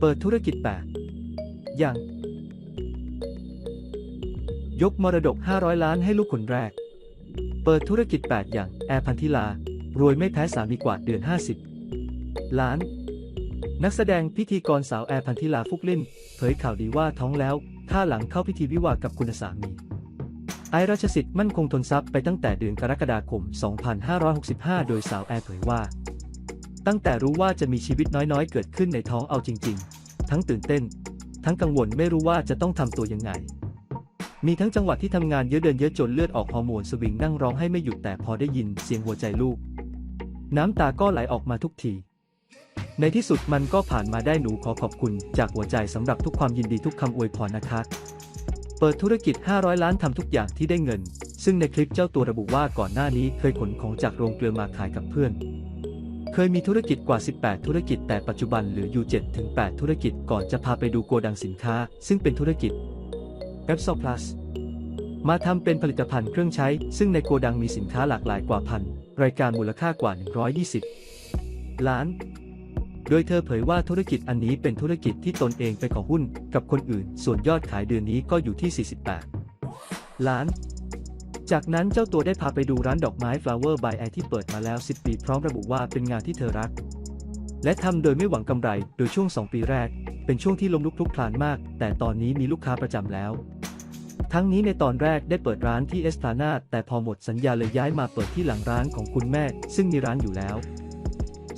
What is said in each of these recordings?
เปิดธุรกิจ8อย่าง ยกมรดก 500 ล้านให้ลูกคนแรก เปิดธุรกิจ 8 อย่าง แอร์พันธิลา รวยไม่แพ้สามีกว่าเดือน 50 ล้าน นักแสดงพิธีกรสาวแอร์พันธิลาฟุกลินเผยข่าวดีว่าท้องแล้วท่าหลังเข้าพิธีวิวาห์กับคุณสามีไอราชสิทธิ์มั่นคงทนทรัพย์ไปตั้งแต่เดือนกรกฎาคม 2565 โดยสาวแอร์เผยว่า ตั้งแต่รู้ว่าจะมีชีวิตน้อยๆ เกิดขึ้นในท้องเอาจริง ๆ ทั้งตื่นเต้น ทั้งกังวลไม่รู้ว่าจะต้องทำตัวยังไง มีทั้งจังหวะที่ทำงานเยอะเดินเยอะจนเลือดออกฮอร์โมนสวิงนั่งร้องให้ไม่หยุดแต่พอได้ยินเสียงหัวใจลูก น้ำตาก็ไหลออกมาทุกที ในที่สุดมันก็ผ่านมาได้หนูขอขอบคุณ จากหัวใจสำหรับทุกความยินดีทุกคำอวยพรนะคะเปิดธุรกิจ 500 ล้านทำทุกอย่างที่ได้เงิน ซึ่งในคลิปเจ้าตัวระบุว่าก่อนหน้านี้เคยขนของจากโรงเกลือมาขายกับเพื่อน เคยมีธุรกิจกว่า 18 ธุรกิจแต่ปัจจุบันเหลืออยู่7ถึง8ธุรกิจก่อนจะพาไปดูโกดังสินค้า ซึ่งเป็นธุรกิจ e p s o Plus มาทำเป็นผลิตภัณฑ์เครื่องใช้ ซึ่งในโกดังมีสินค้าหลากหลายกว่าพัน รายการมูลค่ากว่า 120 ล้าน โดยเธอเผยว่าธุรกิจอันนี้เป็นธุรกิจที่ตนเองไปขอหุ้นกับคนอื่น ส่วนยอดขายเดือนนี้ก็อยู่ที่ 48 ล้าน จากนั้นเจ้าตัวได้พาไปดูร้านดอกไม้ Flower by I ที่เปิดมาแล้ว 10 ปีพร้อมระบุว่าเป็นงานที่เธอรัก และทำโดยไม่หวังกำไร โดยช่วง 2 ปีแรก เป็นช่วงที่ลมลุกคลุกคลานมาก แต่ตอนนี้มีลูกค้าประจำแล้ว ทั้งนี้ในตอนแรกได้เปิดร้านที่เอสพลานาดแต่พอหมดสัญญาเลยย้ายมาเปิดที่หลังร้านของคุณแม่ ซึ่งมีร้านอยู่แล้ว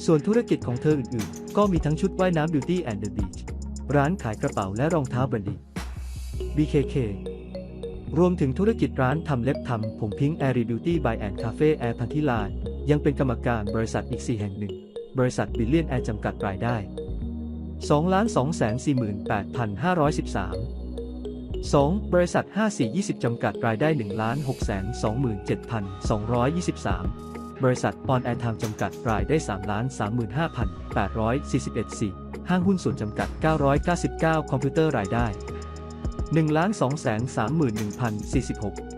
ส่วนธุรกิจของเธออื่นๆ ก็มีทั้งชุดว่ายน้ำ Beauty and the Beach ร้านขายกระเป๋าและรองเท้าแบรนด์ BKK รวมถึงธุรกิจร้านทำเล็บทำผมพิงค์แอรีบิวตี้บายแอนด์คาเฟ่แอร์พันธิลายังเป็นกรรมการบริษัทอีก 4 แห่งหนึ่ง บริษัทบิลเลียนแอร์จำกัดรายได้2ล้าน2 4 8 513 2. บริษัท 5420 จำกัดรายได้1ล้าน6 2 7 223 บริษัทออนแอร์ไทม์จำกัดรายได้3ล้าน35,841 4ห้างหุ้นส่วนจำกัด 999 คอมพิวเตอร์รายได้ 1ล้าน2 3 1 0 4 6